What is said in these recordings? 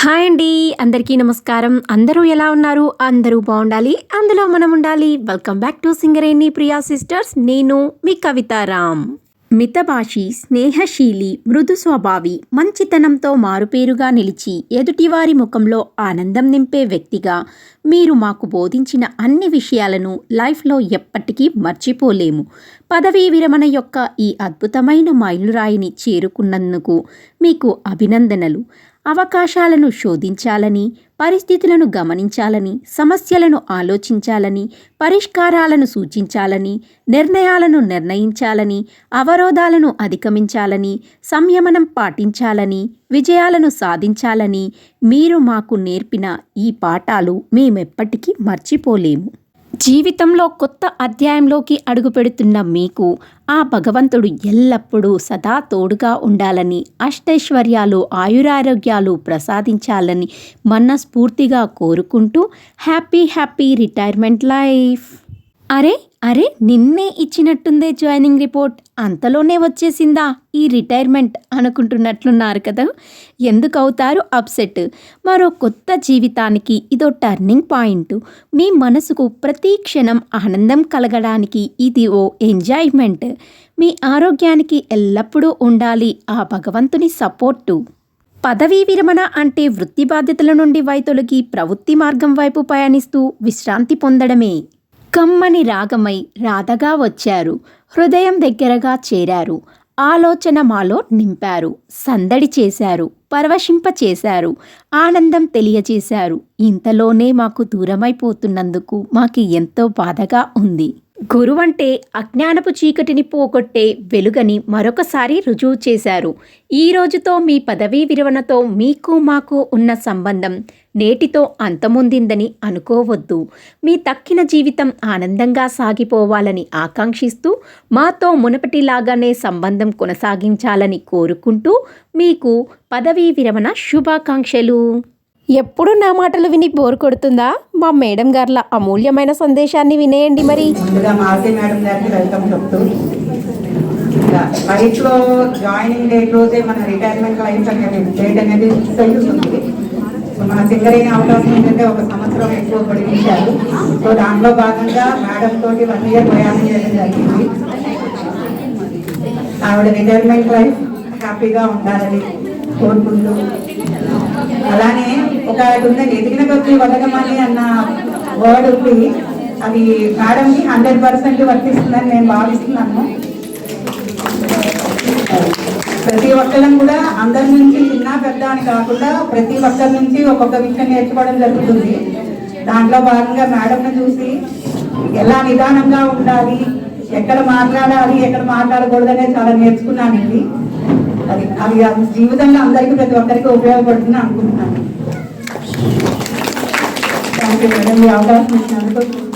Hi అండి అందరికీ నమస్కారం. అందరూ ఎలా ఉన్నారు? అందరూ బాగుండాలి. అందులో మనం ఉండాలి. Welcome back to Singareni Priya sisters నేను మీ కవితారామ్ మితభాషి స్నేహశీలి మృదు స్వభావి మంచితనంతో మారుపేరుగా నిలిచి ఎదుటివారి ముఖంలో ఆనందం నింపే వ్యక్తిగా మీరు మాకు బోధించిన అన్ని విషయాలను లైఫ్లో ఎప్పటికీ మర్చిపోలేము. పదవీ విరమణ యొక్క ఈ అద్భుతమైన మైలురాయిని చేరుకున్నందుకు మీకు అభినందనలు. అవకాశాలను శోధించాలని పరిస్థితులను గమనించాలని సమస్యలను ఆలోచించాలని పరిష్కారాలను సూచించాలని నిర్ణయాలను నిర్ణయించాలని అవరోధాలను అధిగమించాలని సంయమనం పాటించాలని విజయాలను సాధించాలని మీరు మాకు నేర్పిన ఈ పాఠాలు మేమెప్పటికీ మర్చిపోలేము. జీవితంలో కొత్త అధ్యాయంలోకి అడుగుపెడుతున్న మీకు ఆ భగవంతుడు ఎల్లప్పుడూ సదా తోడుగా ఉండాలని అష్టైశ్వర్యాలు ఆయురారోగ్యాలు ప్రసాదించాలని మనస్ఫూర్తిగా కోరుకుంటూ హ్యాపీ హ్యాపీ రిటైర్మెంట్ లైఫ్. అరే అరే నిన్నే ఇచ్చినట్టుందే జాయినింగ్ రిపోర్ట్. అంతలోనే వచ్చేసిందా? ఈ రిటైర్మెంట్ అనుకుంటున్నట్లున్నారు కదా. ఎందుకు అవుతారు అప్సెట్? మరో కొత్త జీవితానికి ఇదో టర్నింగ్ పాయింట్. మీ మనసుకు ప్రతి క్షణం ఆనందం కలగడానికి ఇది ఓ ఎంజాయ్మెంట్. మీ ఆరోగ్యానికి ఎల్లప్పుడూ ఉండాలి ఆ భగవంతుని సపోర్టు. పదవీ విరమణ అంటే వృత్తి బాధ్యతల నుండి వైతొలగి ప్రవృత్తి మార్గం వైపు పయనిస్తూ విశ్రాంతి పొందడమే. కమ్మని రాగమై రాధగా వచ్చారు. హృదయం దగ్గరగా చేరారు. ఆలోచన మాలో నింపారు. సందడి చేశారు. పరవశింప చేశారు. ఆనందం తెలియజేశారు. ఇంతలోనే మాకు దూరమైపోతున్నందుకు మాకు ఎంతో బాధగా ఉంది. గురువంటే అజ్ఞానపు చీకటిని పోగొట్టే వెలుగని మరొకసారి రుజువు చేశారు. ఈ రోజుతో మీ పదవీ విరమణతో మీకు మాకు ఉన్న సంబంధం నేటితో అంతముందిందని అనుకోవద్దు. మీ తక్కిన జీవితం ఆనందంగా సాగిపోవాలని ఆకాంక్షిస్తూ మాతో మునపటిలాగానే సంబంధం కొనసాగించాలని కోరుకుంటూ మీకు పదవీ విరమణ శుభాకాంక్షలు. ఎప్పుడు నా మాటలు విని బోర్ కొడుతుందా? మా మేడం గార్ల అమూల్యమైన సందేశాన్ని వినేయండి మరి. పరీక్షలో జాయినింగ్ డేట్ రోజే మన రిటైర్మెంట్ లైఫ్ అనేది డేట్ అనేది సో మన సింగరేణి అవకాశం ఏంటంటే ఒక సంవత్సరం ఎక్కువ పొడిగించారు సో దాంట్లో భాగంగా మేడం తోటి వన్ ఇయర్ ప్రయాణం చేయడం జరిగింది. ఆవిడ రిటైర్మెంట్ లైఫ్ హ్యాపీగా ఉండాలని కోరుకుంటూ. అలానే ఒక ఉందండి ఎదిగిన కొద్ది వదగమని అన్న వర్డ్ ఉంది అది మేడంకి హండ్రెడ్ పర్సెంట్ వర్తిస్తుందని నేను భావిస్తున్నాను. ప్రతి ఒక్కరం కూడా అందరి నుంచి చిన్న పెద్ద అని కాకుండా ప్రతి ఒక్కరి నుంచి ఒక్కొక్క విషయం నేర్చుకోవడం జరుగుతుంది. దాంట్లో భాగంగా మేడంను చూసి ఎలా నిదానంగా ఉండాలి ఎక్కడ మాట్లాడాలి ఎక్కడ మాట్లాడకూడదు అనేది చాలా నేర్చుకున్నానండి అది అది అది జీవితంలో అందరికీ ప్రతి ఒక్కరికి ఉపయోగపడుతుంది అనుకుంటున్నాను. థ్యాంక్ యూ మేడం ఈ అవకాశం ఇచ్చినందుకు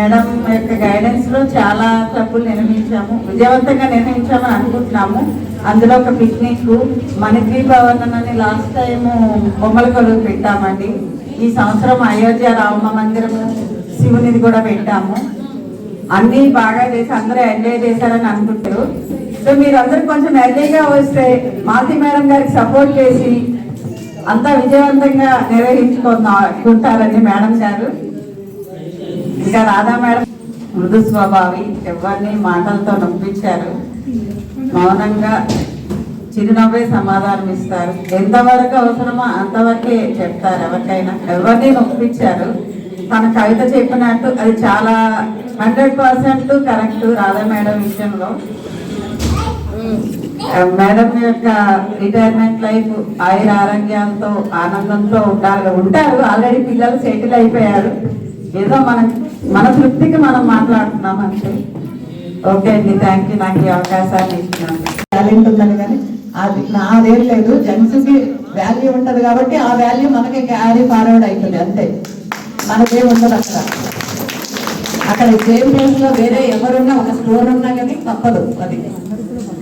మేడం యొక్క గైడెన్స్లో చాలా క్లబ్బులు నిర్వహించాము విజయవంతంగా నిర్వహించామని అనుకుంటున్నాము. అందులో ఒక పిక్నిక్ మణిద్వీ భవన్ అని లాస్ట్ టైం బొమ్మల కొలువు పెట్టామండి. ఈ సంవత్సరం అయోధ్య రామ మందిరము శివునిది కూడా పెట్టాము. అన్నీ బాగా చేసి అందరూ ఎంజాయ్ చేశారని అనుకుంటారు. సో మీరు అందరూ కొంచెం ఎర్లీగా వస్తే మాతి మేడం గారికి సపోర్ట్ చేసి అంతా విజయవంతంగా నిర్వహించుకుంటారని మేడం గారు. ఇంకా రాధా మేడం మృదు స్వభావి ఎవరిని మాటలతో నొప్పించారు? మౌనంగా చిరునవ్వే సమాధానం ఇస్తారు. ఎంతవరకు అవసరమో అంతవరకే చెప్తారు ఎవరికైనా. ఎవరిని నొప్పించారు? తన కవిత చెప్పినట్టు అది చాలా hundred percent correct Radha madam విషయంలో. మేడం యొక్క రిటైర్మెంట్ లైఫ్ ఆయుర ఆరోగ్యాలతో ఆనందంతో ఉండాలి. ఉంటారు. ఆల్రెడీ పిల్లలు సెటిల్ అయిపోయారు. ఏదో మన మన తృప్తికి మనం మాట్లాడుతున్నాం అంతే ఓకే అండి థ్యాంక్ యూ నాకు ఈ అవకాశాన్ని ఇచ్చినాను టాలెంట్ ఉందని కానీ అది నాదేం లేదు. జెంట్స్కి వాల్యూ ఉంటుంది కాబట్టి ఆ వాల్యూ మనకి క్యారీ ఫార్వర్డ్ అవుతుంది అంతే. మనకేం ఉండదు అక్కడ. అక్కడ సేమ్ ప్లేస్లో వేరే ఎవరున్నా ఒక స్టోర్ ఉన్నా కానీ తప్పదు అది.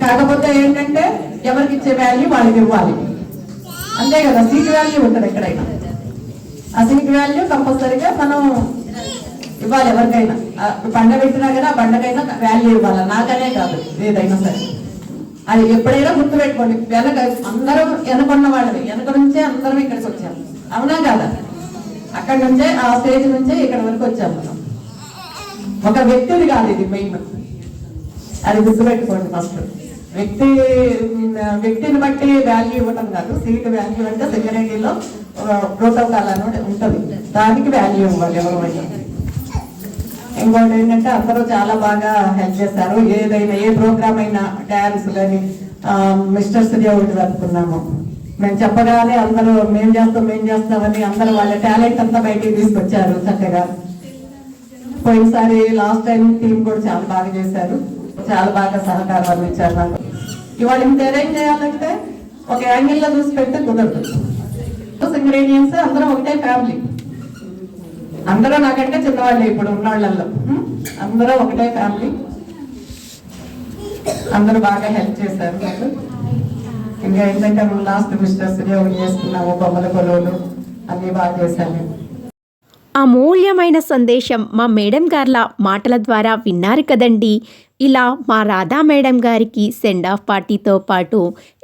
కాకపోతే ఏంటంటే ఎవరికి ఇచ్చే వాల్యూ వాళ్ళకి ఇవ్వాలి. అంతే కదా సీట్ వాల్యూ ఉంటుంది ఎక్కడైనా. ఆ సీట్ వాల్యూ కంపల్సరిగా మనం ఇవ్వాలి ఎవరికైనా. పండగ పెట్టినా కానీ ఆ బండకైనా వాల్యూ ఇవ్వాలి. నాకనే కాదు ఏదైనా సరే. అది ఎప్పుడైనా గుర్తు పెట్టుకోండి వెనక అందరం వెనకున్న వాళ్ళని వెనక నుంచే అందరం ఇక్కడికి వచ్చాము. అవునా కాదా? అక్కడి నుంచే ఆ స్టేజ్ నుంచే ఇక్కడ వరకు వచ్చాము మనం. ఒక వ్యక్తిది కాదు ఇది మెయిన్ అది గుర్తుపెట్టుకోండి ఫస్ట్ వ్యక్తి వ్యక్తిని బట్టి వాల్యూ ఇవ్వటం కాదు. సీట్ వాల్యూ అంటే సెక్రటరీలో ప్రోటోకాల్ అని ఉంటుంది. దానికి వాల్యూ ఇవ్వాలి ఎవరైనా ఇంకోటి ఏంటంటే అందరూ చాలా బాగా హెల్ప్ చేస్తారు. ఏదైనా ఏ ప్రోగ్రామ్ అయినా డ్యాన్స్ కానీ మిస్టర్ శ్రీ ఒకటి జరుపుకున్నాము. మేము చెప్పగానే అందరూ మేం చేస్తాం మేం చేస్తామని అందరూ వాళ్ళ టాలెంట్ అంతా బయటికి తీసుకొచ్చారు చక్కగా. పోయినసారి లాస్ట్ టైం టీం కూడా చాలా బాగా చేశారు. చాలా బాగా సహకారం అందించారు నాకు. ఇవాళ ఇంత అరేంజ్ చేయాలంటే ఒక యాంగిల్లో చూసి పెడితే కుదరదు. ఇంగ్రీడియంట్స్ అందరం ఒకటే ఫ్యామిలీ అందరూ నాకంటే చిన్నవాళ్ళే ఇప్పుడు ఉన్నవాళ్ళల్లో. అందరూ ఒకటే ఫ్యామిలీ. అందరూ బాగా హెల్ప్ చేశారు నాకు. ఇంకా ఏంటంటే లాస్ట్ మిస్టర్స్ యోగం చేసుకున్నాము బొమ్మల కొలువులు. అన్నీ బాగా చేశాను అమూల్యమైన సందేశం మా మేడం గార్ల మాటల ద్వారా విన్నారు కదండి. ఇలా మా రాధా మేడం గారికి సెండ్ ఆఫ్ పార్టీతో పాటు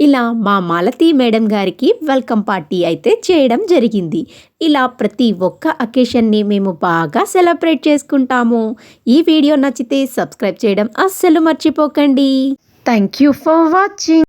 ఇలా మా మాలతి మేడం గారికి వెల్కమ్ పార్టీ అయితే చేయడం జరిగింది. ఇలా ప్రతి ఒక్క అకేషన్ని మేము బాగా సెలబ్రేట్ చేసుకుంటాము. ఈ వీడియో నచ్చితే సబ్స్క్రైబ్ చేయడం అస్సలు మర్చిపోకండి. Thank you for watching